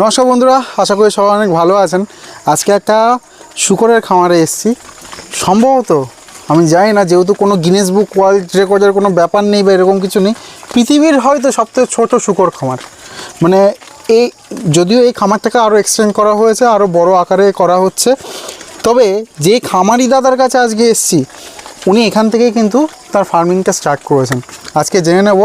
নমস্কার বন্ধুরা, আশা করি সবাই অনেক ভালো আছেন। আজকে একটা শুকরের খামারে এসেছি। সম্ভবত আমি জানি না, যেহেতু কোনো গিনেস বুক ওয়ার্ল্ড রেকর্ডের কোনো ব্যাপার নেই বা এরকম কিছু নেই, পৃথিবীর হয়তো সবথেকে ছোট শুকর খামার। মানে এই যদিও এই খামারটাকে আরও এক্সটেন্ড করা হয়েছে আরও বড় আকারে করা হচ্ছে, তবে যে খামারি দাদার কাছে আজকে এসেছি, উনি এখান থেকেই কিন্তু তার ফার্মিংটা স্টার্ট করেছেন। আজকে জেনে নেব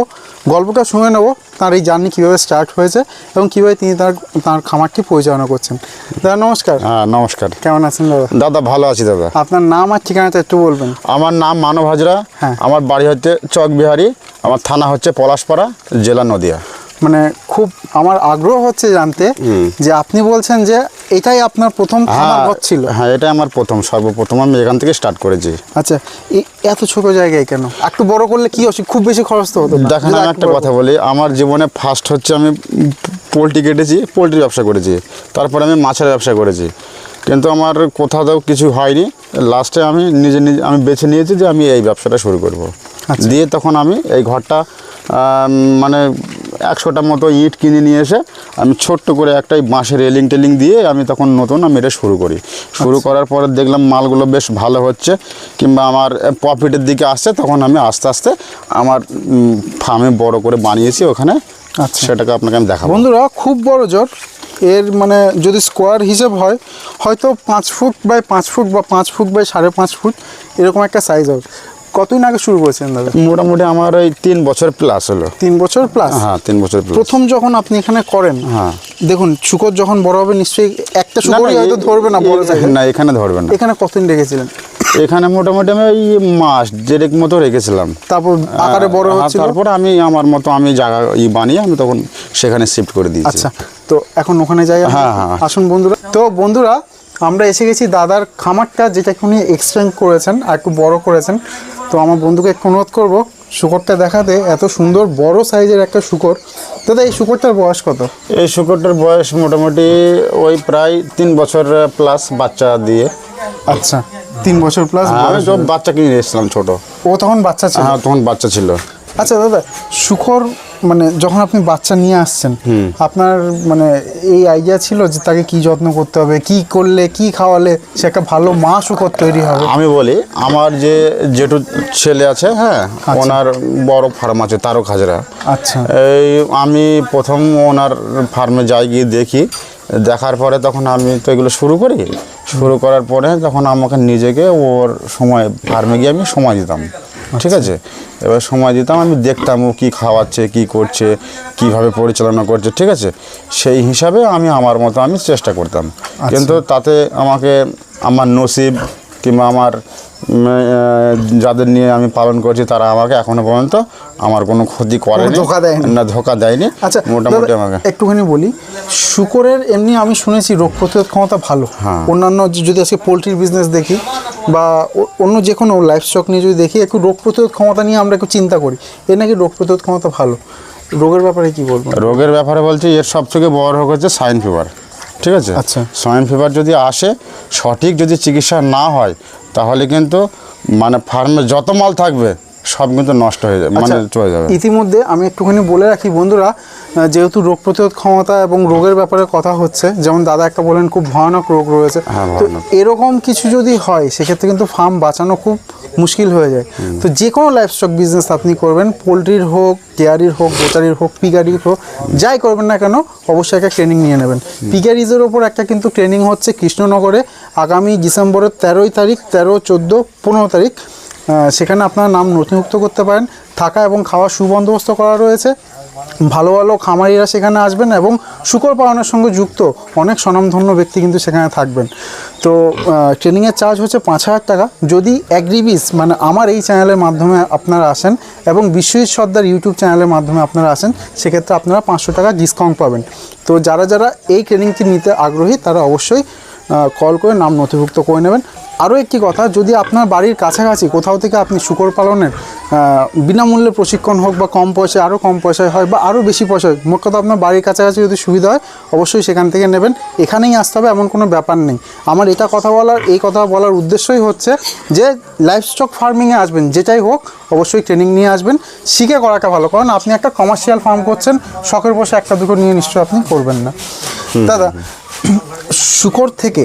গল্পটা শুনে নেব তার এই জার্নি কীভাবে স্টার্ট হয়েছে এবং কীভাবে তিনি তার তার খামারটি পরিচালনা করছেন। দাদা নমস্কার। হ্যাঁ নমস্কার। কেমন আছেন দাদা? দাদা ভালো আছি দাদা। আপনার নাম আর ঠিকানাটা একটু বলবেন। আমার নাম মানব হাজরা। হ্যাঁ। আমার বাড়ি হচ্ছে চকবিহারি। আমার থানা হচ্ছে পলাশপাড়া জেলা নদিয়া। মানে খুব আমার আগ্রহ হচ্ছে জানতে যে আপনি বলছেন যে এটাই আপনার প্রথম খামার ঘর ছিল হ্যাঁ এটা আমার প্রথম সর্বপ্রথম। আমি এখান থেকে স্টার্ট করেছি। আচ্ছা এত ছোট জায়গায় কেন? একটু বড় করলে কি অসুখ খুব বেশি খরচ তো হতো। দেখেন আমি একটা কথা বলি আমার জীবনে ফার্স্ট হচ্ছে আমি পোলট্রি কেটেছি পোলট্রির ব্যবসা করেছি। তারপরে আমি মাছের ব্যবসা করেছি। কিন্তু আমার কোথাও তো কিছু হয়নি। লাস্টে আমি নিজে নিজে আমি বেছে নিয়েছি যে আমি এই ব্যবসাটা শুরু করব। আচ্ছা। দিয়ে তখন আমি এই ঘরটা মানে একশোটা মতো ইট কিনে নিয়ে এসে আমি ছোট্ট করে একটাই বাঁশের রেলিং টেলিং দিয়ে আমি তখন নতুন আমি এটা শুরু করি শুরু আচ্ছা। করার পরে দেখলাম মালগুলো বেশ ভালো হচ্ছে কিংবা আমার প্রফিটের দিকে আসছে তখন আমি আস্তে আস্তে আমার ফার্মে বড় করে বানিয়েছি ওখানে আচ্ছা। সেটাকে আপনাকে আমি দেখাবো বন্ধুরা খুব বড় জোর এর মানে যদি স্কোয়ার হিসেব হয় হয়তো পাঁচ ফুট বাই পাঁচ ফুট বা পাঁচ ফুট বাই সাড়ে পাঁচ ফুট এরকম একটা সাইজ হবে কতদিন আগে শুরু করেছেন দাদা? মোটামুটি আমার ওই তিন বছর প্লাস হলো। তিন বছর প্লাস হ্যাঁ তিন বছর প্লাস প্রথম যখন আপনি এখানে করেন হ্যাঁ। দেখুন শুকর যখন বড় হবে নিশ্চয়ই একটা শুকরই হয়তো ধরবে না বড় না এখানে ধরবে না। এখানে কতদিন রেখেছিলেন? এখানে মোটামুটি আমি ওই মাস দেড়েক মতো রেখেছিলাম। তারপর আকারে বড় হ্যাঁ, হচ্ছিল? তারপরে আমি আমার মতো আমি জায়গা ই বানিয়ে আমি তখন সেখানে শিফট করে দিয়েছি। আচ্ছা তো এখন ওখানে যাই হ্যাঁ, হ্যাঁ। আসুন বন্ধুরা। তো বন্ধুরা আমরা এসে গেছি দাদার খামারটা যেটা উনি এক্সটেন্ড করেছেন আর একটু বড় করেছেন। আমার বন্ধুকে একটু অনুরোধ করব শুকরটা দেখাতে এত সুন্দর বড় সাইজের একটা শুকর। দাদা এই শুকরটার বয়স কত? এই শুকরটার বয়স মোটামুটি ওই প্রায় তিন বছর প্লাস বাচ্চা দিয়ে। আচ্ছা তিন বছর প্লাস হ্যাঁ, আমি সব বাচ্চা কিনে এসেছিলাম ছোট। ও তখন বাচ্চা ছিল? হ্যাঁ তখন বাচ্চা ছিল। আচ্ছা দাদা শুকর মানে যখন আপনি বাচ্চা নিয়ে আসছেন আপনার মানে এই আইডিয়া ছিল যে তাকে কি যত্ন করতে হবে কি করলে কি খাওয়ালে সে একটা ভালো মা শুকর তৈরি হবে? আমি বলি আমার যে যেটু ছেলে আছে হ্যাঁ ওনার বড় ফার্ম আছে তারক হাজরা। আচ্ছা। এই আমি প্রথম ওনার ফার্মে যাই গিয়ে দেখি দেখার পরে তখন আমি তো এগুলো শুরু করি। শুরু করার পরে তখন আমাকে নিজেকে ওর সময় ফার্মে গিয়ে আমি সময় দিতাম। ঠিক আছে? এবার সময় দিতাম আমি দেখতাম ও কী খাওয়াচ্ছে কি করছে কীভাবে পরিচালনা করছে ঠিক আছে? সেই হিসাবে আমি আমার মতো আমি চেষ্টা করতাম। কিন্তু তাতে আমাকে আমার নসিব কিংবা আমার যাদের নিয়ে আমি পালন করছি তারা আমাকে এখনও পর্যন্ত আমার কোনো ক্ষতি করেনি। ধোকা দেয়নি। না ধোকা দেয়নি। আচ্ছা মোটামুটি আমাকে। একটুখানি বলি শুকরের এমনি আমি শুনেছি রোগ প্রতিরোধ ক্ষমতা ভালো। হ্যাঁ। অন্যান্য যদি আজকে পোলট্রির বিজনেস দেখি বা অন্য যে কোনো লাইফ স্টক নিয়ে যদি দেখি একটু রোগ প্রতিরোধ ক্ষমতা নিয়ে আমরা একটু চিন্তা করি এর নাকি রোগ প্রতিরোধ ক্ষমতা ভালো? রোগের ব্যাপারে কি বলব? রোগের ব্যাপারে বলছি এর সব থেকে বড় রোগ হচ্ছে সাইন ফিভার ঠিক আছে? আচ্ছা। সাইন ফিভার যদি আসে সঠিক যদি চিকিৎসা না হয় তাহলে কিন্তু মানে ফার্মে যত মাল থাকবে সব কিন্তু নষ্ট হয়ে যাবে মানে আচ্ছা, চলে যাবে। ইতিমধ্যে আমি একটুখানি বলে রাখি বন্ধুরা যেহেতু রোগ প্রতিরোধ ক্ষমতা এবং রোগের ব্যাপারে কথা হচ্ছে যেমন দাদা একটা বলেন খুব ভয়ানক রোগ রয়েছে। হ্যাঁ, তো এরকম কিছু যদি হয় সেক্ষেত্রে কিন্তু ফার্ম বাঁচানো খুব মুশকিল হয়ে যায়। তো যে কোনো লাইফ স্টক বিজনেস আপনি করবেন পোলট্রির হোক ডেয়ারির হোক বোচারির হোক পিগারির হোক যাই করবেন না কেন অবশ্যই একটা ট্রেনিং নিয়ে নেবেন। পিগারিজের ওপর একটা কিন্তু ট্রেনিং হচ্ছে কৃষ্ণনগরে আগামী ডিসেম্বরের তেরোই তারিখ তেরো চোদ্দ পনেরো তারিখ। সেখানে আপনার নাম নথিভুক্ত করতে পারেন। থাকা এবং খাওয়ার সুবন্দোবস্ত করা রয়েছে। ভালো ভালো খামারিরা সেখানে আসবেন এবং শুকর পালনের সঙ্গে যুক্ত অনেক স্বনামধন্য ব্যক্তি কিন্তু সেখানে থাকবেন। তো ট্রেনিংয়ের চার্জ হচ্ছে পাঁচ হাজার টাকা। যদি অ্যাগ্রিবিস মানে আমার এই চ্যানেলের মাধ্যমে আপনারা আসেন এবং বিশ্বজিৎ সর্দার ইউটিউব চ্যানেলের মাধ্যমে আপনারা আসেন, সেক্ষেত্রে আপনারা পাঁচশো টাকা ডিসকাউন্ট পাবেন। তো, যারা যারা এই ট্রেনিংটি নিতে আগ্রহী, তারা অবশ্যই কল করে নাম নথিভুক্ত করে নেবেন। আরও একটি কথা যদি আপনার বাড়ির কাছাকাছি কোথাও থেকে আপনি শুকর পালনের বিনামূল্যে প্রশিক্ষণ হোক বা কম পয়সায় আরও কম পয়সায় হয় বা আরও বেশি পয়সায় মোট কথা আপনার বাড়ির কাছাকাছি যদি সুবিধা হয় অবশ্যই সেখান থেকে নেবেন। এখানেই আসতে হবে এমন কোনো ব্যাপার নেই। আমার এটা কথা বলার এই কথা বলার উদ্দেশ্যই হচ্ছে যে লাইফ স্টক ফার্মিংয়ে আসবেন যেটাই হোক অবশ্যই ট্রেনিং নিয়ে আসবেন। শিখে করাটা ভালো কারণ আপনি একটা কমার্শিয়াল ফার্ম করছেন শখের বসে একটা দুটো নিয়ে নিশ্চয়ই আপনি করবেন না। দাদা শুকর থেকে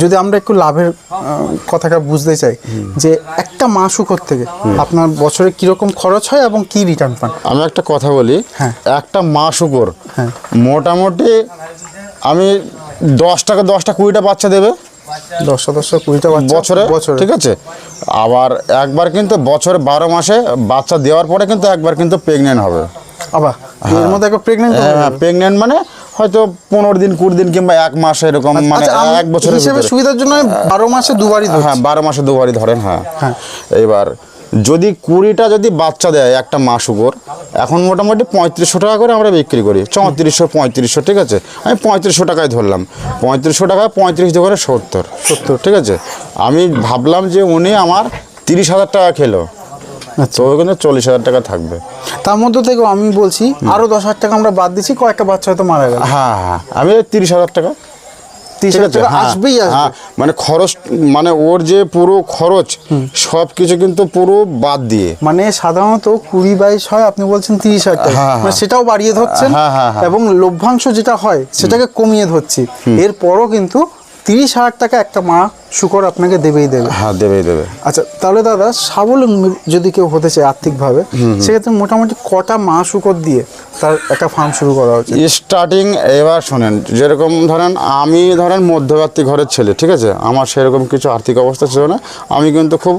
যদি আমরা একটু লাভের কথাটা বুঝতে চাই যে একটা মা শুকর থেকে আপনার বছরে কীরকম খরচ হয় এবং কি রিটার্ন পান? আমি একটা কথা বলি হ্যাঁ। একটা মা শুকর হ্যাঁ। মোটামুটি আমি দশ টাকা দশটা কুড়িটা বাচ্চা দেবে। দশটা দশটা কুড়িটা বছরে বছরে। ঠিক আছে? আবার একবার কিন্তু বছরে বারো মাসে বাচ্চা দেওয়ার পরে কিন্তু একবার কিন্তু প্রেগনেন্ট হবে। আবার এর মধ্যে প্রেগনেন্ট হ্যাঁ প্রেগনেন্ট মানে হয়তো পনেরো দিন কুড়ি দিন কিংবা এক মাস এরকম মানে এক বছরের আচ্ছা, হিসেবে সুবিধার জন্য বারো মাসে দুবারই হ্যাঁ বারো মাসে দুবারই ধরেন হ্যাঁ। হ্যাঁ। এইবার যদি কুড়িটা যদি বাচ্চা দেয় একটা মাস উপর এখন মোটামুটি পঁয়ত্রিশশো টাকা করে আমরা বিক্রি করি। চৌত্রিশশো পঁয়ত্রিশশো ঠিক আছে? আমি পঁয়ত্রিশশো টাকায় ধরলাম। পঁয়ত্রিশশো টাকায় পঁয়ত্রিশ দোকানে সত্তর সত্তর ঠিক আছে? আমি ভাবলাম যে উনি আমার তিরিশ হাজার টাকা খেলো। আচ্ছা। তো ওখানে চল্লিশ হাজার টাকা থাকবে। তার মধ্যে থেকেও আমি বলছি আরও দশ হাজার টাকা আমরা বাদ দিচ্ছি কয়েকটা বাচ্চা হয়তো মারা গেল। হ্যাঁ হ্যাঁ আমি তিরিশ হাজার টাকা। তিরিশ হাজার টাকা হ্যাঁ, আসবেই হ্যাঁ, মানে খরচ মানে ওর যে পুরো খরচ সব কিছু কিন্তু পুরো বাদ দিয়ে। মানে সাধারণত কুড়ি বাইশ হয় আপনি বলছেন তিরিশ হাজার টাকা। হ্যাঁ, মানে সেটাও বাড়িয়ে ধরছেন হ্যাঁ, হ্যাঁ, হ্যাঁ। এবং লভ্যাংশ যেটা হয় সেটাকে কমিয়ে ধরছি। এরপরও কিন্তু তিরিশ হাজার টাকা একটা মা শুকর আপনাকে দেবেই দেবে। হ্যাঁ দেবেই দেবে। আচ্ছা তাহলে দাদা স্বাবলম্বী যদি কেউ হতে চায় আর্থিকভাবে সেক্ষেত্রে মোটামুটি কটা মা শুকর দিয়ে তার একটা ফার্ম শুরু করা উচিত? স্টার্টিং এবার শোনেন যেরকম ধরেন আমি ধরেন মধ্যবর্তী ঘরের ছেলে ঠিক আছে? আমার সেরকম কিছু আর্থিক অবস্থা ছিল না। আমি কিন্তু খুব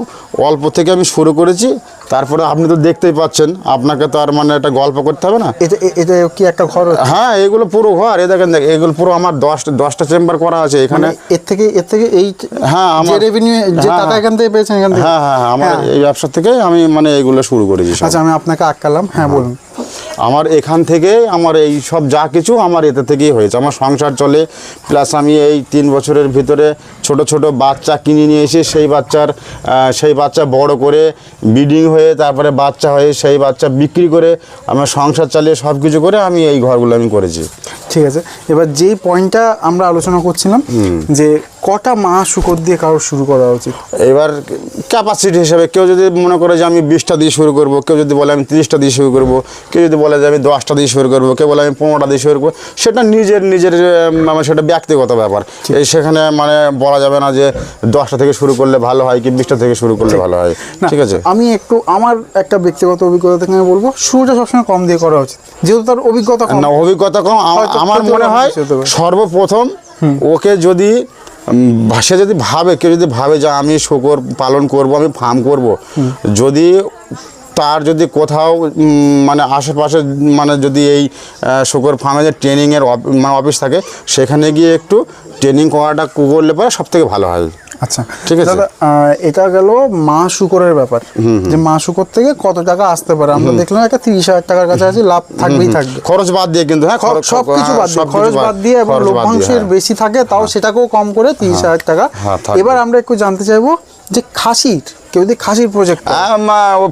অল্প থেকে আমি শুরু করেছি। তারপরে আপনি তো দেখতেই পাচ্ছেন আপনাকে তো আর মানে একটা গল্প করতে হবে না। এটা এটা কি একটা ঘর হ্যাঁ এগুলো পুরো ঘর। এ দেখেন দেখ এগুলো পুরো আমার দশটা দশটা চেম্বার করা আছে এখানে। মানে এর থেকে এর থেকে এই হ্যাঁ, আমার- রেভিনিউ যে হ্যাঁ, টাকা এখান থেকে পেয়েছেন এখান থেকে? হ্যাঁ হ্যাঁ হ্যাঁ, আমার হ্যাঁ। এই ব্যবসা থেকে আমি মানে শুরু করেছি। আচ্ছা আমি আপনাকে আটকালাম। হ্যাঁ বলুন। আমার এখান থেকে আমার এই সব যা কিছু আমার এতে থেকেই হয়েছে। আমার সংসার চলে প্লাস আমি এই তিন বছরের ভিতরে ছোট ছোট বাচ্চা কিনে নিয়ে এসে সেই বাচ্চার সেই বাচ্চা বড় করে ব্রিডিং হয়ে তারপরে বাচ্চা হয়ে সেই বাচ্চা বিক্রি করে আমার সংসার চালিয়ে সব কিছু করে আমি এই ঘরগুলো আমি করেছি। ঠিক আছে। এবার যেই পয়েন্টটা আমরা আলোচনা করছিলাম যে কটা মা শুকর দিয়ে কারোর শুরু করা উচিত? এবার ক্যাপাসিটি হিসেবে কেউ যদি মনে করে যে আমি বিশটা দিয়ে শুরু করব কেউ যদি বলে আমি তিরিশটা দিয়ে শুরু করব কেউ যদি বলে যে আমি দশটা দিয়ে শুরু করব কেউ বলে আমি পনেরোটা দিয়ে শুরু করব সেটা নিজের নিজের মানে সেটা ব্যক্তিগত ব্যাপার। এই সেখানে মানে বলা যাবে না যে দশটা থেকে শুরু করলে ভালো হয় কি বিশটা থেকে শুরু করলে ভালো হয়। ঠিক আছে? আমি একটু আমার একটা ব্যক্তিগত অভিজ্ঞতা থেকে আমি বলব শুরুটা সবসময় কম দিয়ে করা উচিত। যেহেতু তার অভিজ্ঞতা কম। না অভিজ্ঞতা কম আম- আমার মনে হয়। সর্বপ্রথম ওকে যদি সে যদি ভাবে কেউ যদি ভাবে যে আমি শকর পালন করব আমি ফার্ম করব যদি তার যদি কোথাও মানে আশেপাশে মানে যদি এই শুকর ফার্মে যে ট্রেনিংয়ের মানে অফিস থাকে সেখানে গিয়ে একটু ট্রেনিং করাটা করলে পরে সব থেকে ভালো হয়। আচ্ছা। ঠিক আছে। দাদা এটা গেল মা শুকরের ব্যাপার। যে মা শুকর থেকে কত টাকা আসতে পারে? আমরা দেখলাম একটা তিরিশ হাজার টাকার কাছাকাছি লাভ থাকবেই থাকবে। খরচ বাদ দিয়ে কিন্তু হ্যাঁ সব কিছু হ্যাঁ, বাদ দিয়ে খরচ বাদ দিয়ে এবং লভ্যাংশের হ্যাঁ। বেশি থাকে তাও সেটাকেও কম করে তিরিশ হাজার টাকা। হ্যাঁ, এবার আমরা একটু জানতে চাইব যে খাসির কেউ যদি খাসির প্রজেক্ট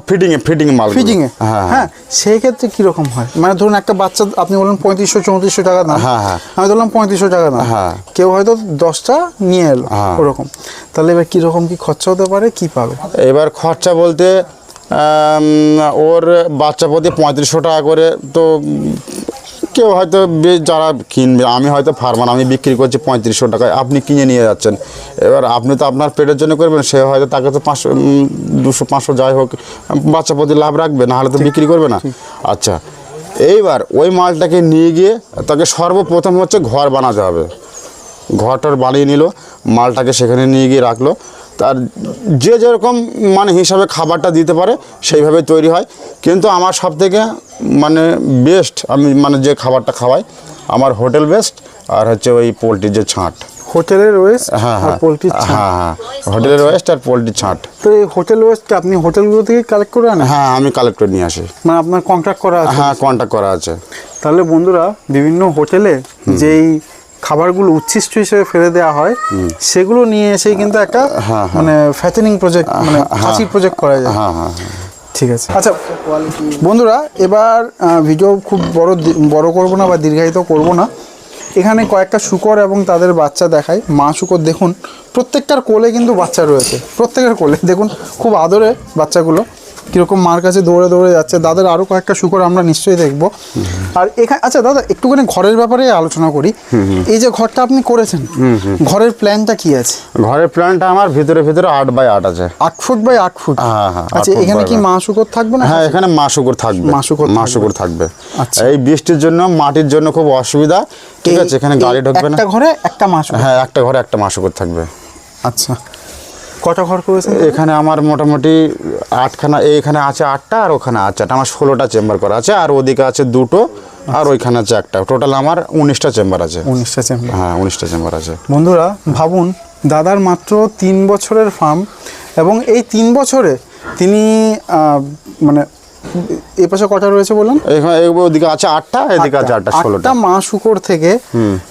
ফিটিংয়ে ফিটিং মাল ফিজিং এ হ্যাঁ হ্যাঁ। সেই ক্ষেত্রে কীরকম হয়? মানে ধরুন একটা বাচ্চা আপনি বললেন পঁয়ত্রিশশো চৌত্রিশশো টাকা দাম। হ্যাঁ, হ্যাঁ। আমি ধরলাম পঁয়ত্রিশশো টাকা দাম। হ্যাঁ। কেউ হয়তো দশটা নিয়ে এলো হ্যাঁ। ওরকম। তাহলে এবার কীরকম কি খরচা হতে পারে? কি পাবে? এবার খরচা বলতে ওর বাচ্চা প্রতি পঁয়ত্রিশশো টাকা করে তো কেউ হয়তো যারা কিনবে আমি হয়তো ফার্মার আমি বিক্রি করছি পঁয়ত্রিশশো টাকায় আপনি কিনে নিয়ে যাচ্ছেন। এবার আপনি তো আপনার পেটের জন্য করবেন সে হয়তো তাকে তো পাঁচশো দুশো পাঁচশো যাই হোক বাচ্চা প্রতি লাভ রাখবে না হলে তো বিক্রি করবে না। আচ্ছা এইবার ওই মালটাকে নিয়ে গিয়ে তাকে সর্বপ্রথম হচ্ছে ঘর বানাতে হবে। ঘরটার বানিয়ে নিল মালটাকে সেখানে নিয়ে গিয়ে রাখল। তার যে যেরকম মানে হিসাবে খাবারটা দিতে পারে সেইভাবে তৈরি হয়। কিন্তু আমার সব থেকে মানে বেস্ট আমি মানে যে খাবারটা খাওয়াই আমার হোটেল বেস্ট আর হচ্ছে ওই পোলট্রির যে ছাঁট। হোটেলের ওয়েস্ট হ্যাঁ হ্যাঁ। পোলট্রির ছাঁট। হ্যাঁ। হ্যাঁ হোটেলের ওয়েস্ট আর পোলট্রির ছাঁট। তো এই হোটেল ওয়েস্টকে আপনি হোটেলগুলো থেকে কালেক্ট করে আনেন? হ্যাঁ আমি কালেক্ট করে নিয়ে আসি। মানে আপনার কন্ট্রাক্ট করা আছে? হ্যাঁ কন্ট্যাক্ট করা আছে। তাহলে বন্ধুরা বিভিন্ন হোটেলে যেই খাবারগুলো উচ্ছিষ্ট হিসেবে ফেলে দেওয়া হয় সেগুলো নিয়ে এসে কিন্তু একটা হ্যাঁ, মানে ফ্যাটেনিং প্রজেক্ট মানে খাসির প্রজেক্ট করা যায়। হ্যাঁ হ্যাঁ হ্যাঁ। ঠিক আছে। আচ্ছা বন্ধুরা এবার ভিডিও খুব বড় বড় করব না বা দীর্ঘায়িত করব না। এখানে কয়েকটা শুকর এবং তাদের বাচ্চা দেখায় মা শুকর দেখুন প্রত্যেকটার কোলে কিন্তু বাচ্চা রয়েছে। প্রত্যেকের কোলে দেখুন খুব আদরে বাচ্চাগুলো। কীরকম মার কাছে দৌড়ে দৌড়ে যাচ্ছে। দাদার আরও কয়েকটা শুকর আমরা নিশ্চয়ই দেখব। আর এখানে আচ্ছা দাদা একটুখানি ঘরের ব্যাপারে আলোচনা করি। এই যে ঘরটা আপনি করেছেন ঘরের প্ল্যানটা কি আছে? ঘরের প্ল্যানটা আমার ভিতরে ভিতরে আট বাই আট আছে। আট ফুট বাই আট ফুট? হ্যাঁ, হ্যাঁ, আচ্ছা এখানে কি মা শুকর থাকবে না? হ্যাঁ এখানে মাসুকুর থাকবে। মাশুকুর থাকবে। মাসুকুর থাকবে। আচ্ছা। এই বৃষ্টির জন্য মাটির জন্য খুব অসুবিধা। ঠিক আছে এখানে গাড়ি ঢুকবে না। একটা ঘরে একটা মা শুকর? হ্যাঁ একটা ঘরে একটা মাসুকুর থাকবে। আচ্ছা। কটা ঘর করেছেন? এখানে আমার মোটামুটি আটখানা এইখানে আছে আটটা আর ওখানে আছে আটটা। আমার ষোলোটা চেম্বার করা আছে আর ওদিকে আছে দুটো আর ওইখানে আছে একটা। টোটাল আমার উনিশটা চেম্বার আছে। উনিশটা চেম্বার। হ্যাঁ উনিশটা চেম্বার আছে। বন্ধুরা ভাবুন দাদার মাত্র তিন বছরের ফার্ম এবং এই তিন বছরে তিনি মানে এ পাশে কটা রয়েছে বলুন ওদিকে আছে আটটা এদিকে আছে আটটা ষোলোটা। মা শুকর থেকে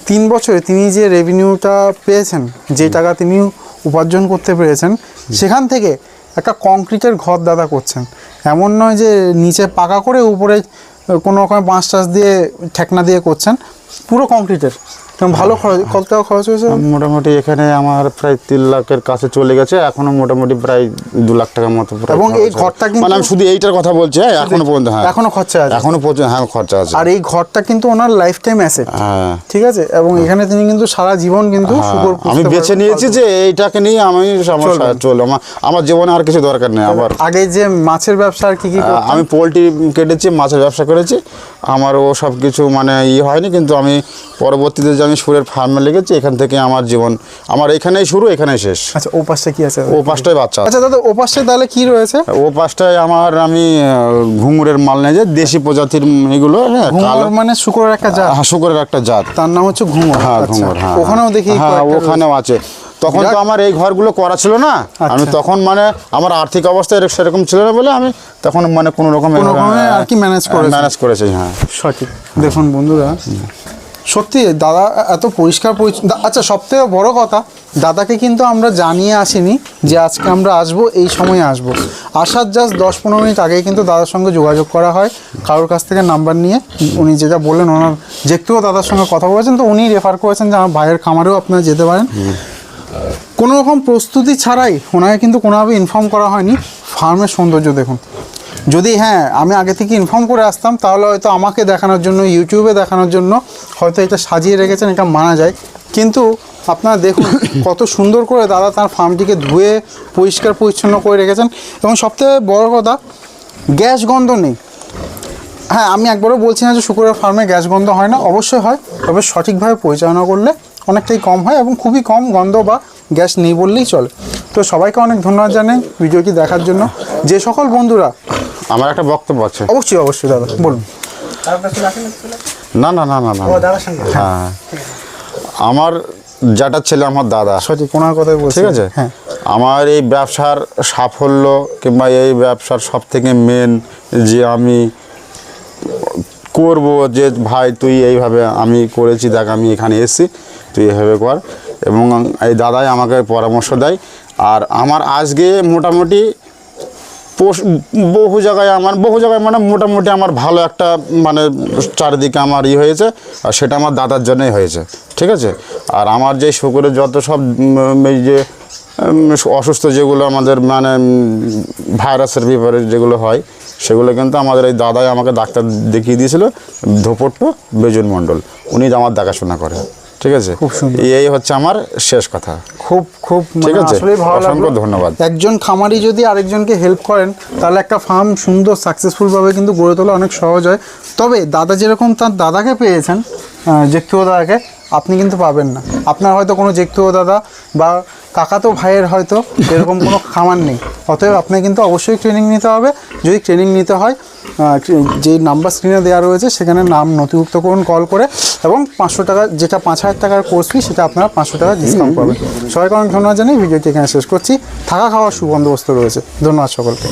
তিন বছরে তিনি যে রেভিনিউটা পেয়েছেন যে টাকা তিনি উপার্জন করতে পেরেছেন, সেখান থেকে একটা কংক্রিটের ঘর দাদা করছেন। এমন নয় যে নিচে পাকা করে উপরে কোনো রকম বাঁশ টাঁশ দিয়ে ঠেকনা দিয়ে করছেন, পুরো কংক্রিটের। ভালো খরচ কত টাকা খরচ হয়েছে? মোটামুটি এখানে আমার প্রায় তিন লাখের কাছে চলে গেছে এখনও মোটামুটি প্রায় দু লাখ টাকার মতো এবং এই ঘরটা কিন্তু- মানে আমি শুধু এইটার কথা বলছি হ্যাঁ এখনও পর্যন্ত হ্যাঁ। এখনও খরচা আছে? এখনও পর্যন্ত হ্যাঁ খরচা আছে। আর এই ঘরটা কিন্তু ওনার লাইফ টাইম অ্যাসেট হ্যাঁ। ঠিক আছে? এবং এখানে তিনি কিন্তু সারা জীবন কিন্তু হ্যাঁ, আমি বেছে নিয়েছি যে এইটাকে নিয়ে আমি আমার। চলো আমার আমার জীবনে আর কিছু দরকার নেই আবার। আগে যে মাছের ব্যবসা আর কি কি? আমি পোলট্রি কেটেছি মাছের ব্যবসা করেছি। আমার ও সব কিছু মানে ই হয়নি কিন্তু আমি পরবর্তীতে যে আমি সুরের ফার্মে লেগেছি এখান থেকে আমার জীবন আমার এখানেই শুরু এখানেই শেষ। আচ্ছা ও পাশে কি আছে? ও পাঁচটায় বাচ্চা। আচ্ছা দাদা ও পাশে তাহলে কি রয়েছে? ও পাঁচটায় আমার আমি ঘুঙুরের মাল নেই যে দেশি প্রজাতির এগুলো হ্যাঁ কালো মানে শুকরের একটা জাত? হ্যাঁ, শুকরের একটা জাত। তার নাম হচ্ছে ঘুমর হ্যাঁ আচ্ছা। ঘুঙুর হ্যাঁ। ওখানেও দেখি হ্যাঁ ওখানেও আছে। তখন তো আমার এই ঘরগুলো করা ছিল না। আমি আচ্ছা। তখন মানে আমার আর্থিক অবস্থা সেরকম ছিল না বলে আমি তখন মানে কোনো রকম আর কি manage করেছেন। ম্যানেজ করেছি হ্যাঁ। সঠিক। দেখুন বন্ধুরা সত্যি, দাদা, এত পরিষ্কার পরিচ্ছন্ন আচ্ছা সব থেকে বড় কথা, দাদাকে কিন্তু আমরা জানিয়ে আসিনি যে আজকে আমরা আসব, এই সময়ে আসব। আসার জাস্ট দশ পনেরো মিনিট আগেই কিন্তু দাদার সঙ্গে যোগাযোগ করা হয়, কারোর কাছ থেকে নাম্বার নিয়ে। উনি যেটা বললেন, ওনার যেহেতুও দাদার সঙ্গে কথা বলেছেন, তো উনি রেফার করেছেন যে আমার ভাইয়ের খামারেও আপনারা যেতে পারেন। কোনো রকম প্রস্তুতি ছাড়াই ওনাকে কিন্তু কোনোভাবে ইনফর্ম করা হয়নি। ফার্মের সৌন্দর্য দেখুন। যদি হ্যাঁ আমি আগে থেকে ইনফর্ম করে আসতাম তাহলে হয়তো আমাকে দেখানোর জন্য ইউটিউবে দেখানোর জন্য হয়তো এটা সাজিয়ে রেখেছেন এটা মানা যায়। কিন্তু আপনারা দেখুন কত সুন্দর করে দাদা তার ফার্মটিকে ধুয়ে পরিষ্কার পরিচ্ছন্ন করে রেখেছেন। এবং সবথেকে বড় কথা গ্যাস গন্ধ নেই। হ্যাঁ আমি একবারও বলছি না যে শুকুরের ফার্মে গ্যাস গন্ধ হয় না অবশ্যই হয়। তবে সঠিকভাবে পরিচালনা করলে অনেকটাই কম হয় এবং খুবই কম গন্ধ বা গ্যাস নেই বললেই চলে। তো সবাইকে অনেক ধন্যবাদ জানাই ভিডিওটি দেখার জন্য। যে সকল বন্ধুরা আমার একটা বক্তব্য আছে। অবশ্যই অবশ্যই দাদা বলুন। না না না না না হ্যাঁ। আমার যেটা ছেলে আমার দাদা। সঠিক ওনার কথাই বলছি। ঠিক আছে? হ্যাঁ। আমার এই ব্যবসার সাফল্য কিংবা এই ব্যবসার সব থেকে মেন যে আমি করব যে ভাই তুই এইভাবে আমি করেছি দেখ আমি এখানে এসেছি তুই এভাবে কর। এবং এই দাদাই আমাকে পরামর্শ দেয়। আর আমার আজকে মোটামুটি বহু জায়গায় আমার, বহু জায়গায় মানে মোটামুটি আমার ভালো একটা মানে চারিদিকে আমার ই হয়েছে, আর সেটা আমার দাদার জন্যই হয়েছে, ঠিক আছে? আর আমার যে শুকুরের যত সব এই যে অসুস্থ যেগুলো আমাদের মানে ভাইরাসের ব্যাপারে যেগুলো হয়, সেগুলো কিন্তু আমাদের এই দাদাই আমাকে ডাক্তার দেখিয়ে দিয়েছিল, ধোপট্ট বেজুন মণ্ডল। উনি আমার দেখাশোনা করে ঠিক আছে? খুব সুন্দর। এই হচ্ছে আমার শেষ কথা। খুব খুব ঠিক মানে আছে? আসলেই ভালো অসংখ্য ধন্যবাদ। একজন খামারি যদি আরেকজনকে হেল্প করেন তাহলে একটা ফার্ম সুন্দর সাকসেসফুলভাবে কিন্তু গড়ে তোলা অনেক সহজ হয়। তবে দাদা যেরকম তার দাদাকে পেয়েছেন জেঠুয়ো দাদাকে আপনি কিন্তু পাবেন না। আপনার হয়তো কোনো জেঠুয়ো দাদা বা কাকাতো ভাইয়ের হয়তো এরকম কোনো খামার নেই। অতএব আপনাকে কিন্তু অবশ্যই ট্রেনিং নিতে হবে। যদি ট্রেনিং নিতে হয় যে নাম্বার স্ক্রিনে দেওয়া রয়েছে সেখানে নাম নথিভুক্ত করুন কল করে এবং পাঁচশো টাকা যেটা পাঁচ হাজার টাকার কোর্স ফি সেটা আপনারা পাঁচশো টাকা ডিসকাউন্ট পাবেন। সবাইকে অনেক ধন্যবাদ জানাই ভিডিওটি এখানে শেষ করছি। থাকা খাওয়ার সুবন্দোবস্ত রয়েছে। ধন্যবাদ সকলকে।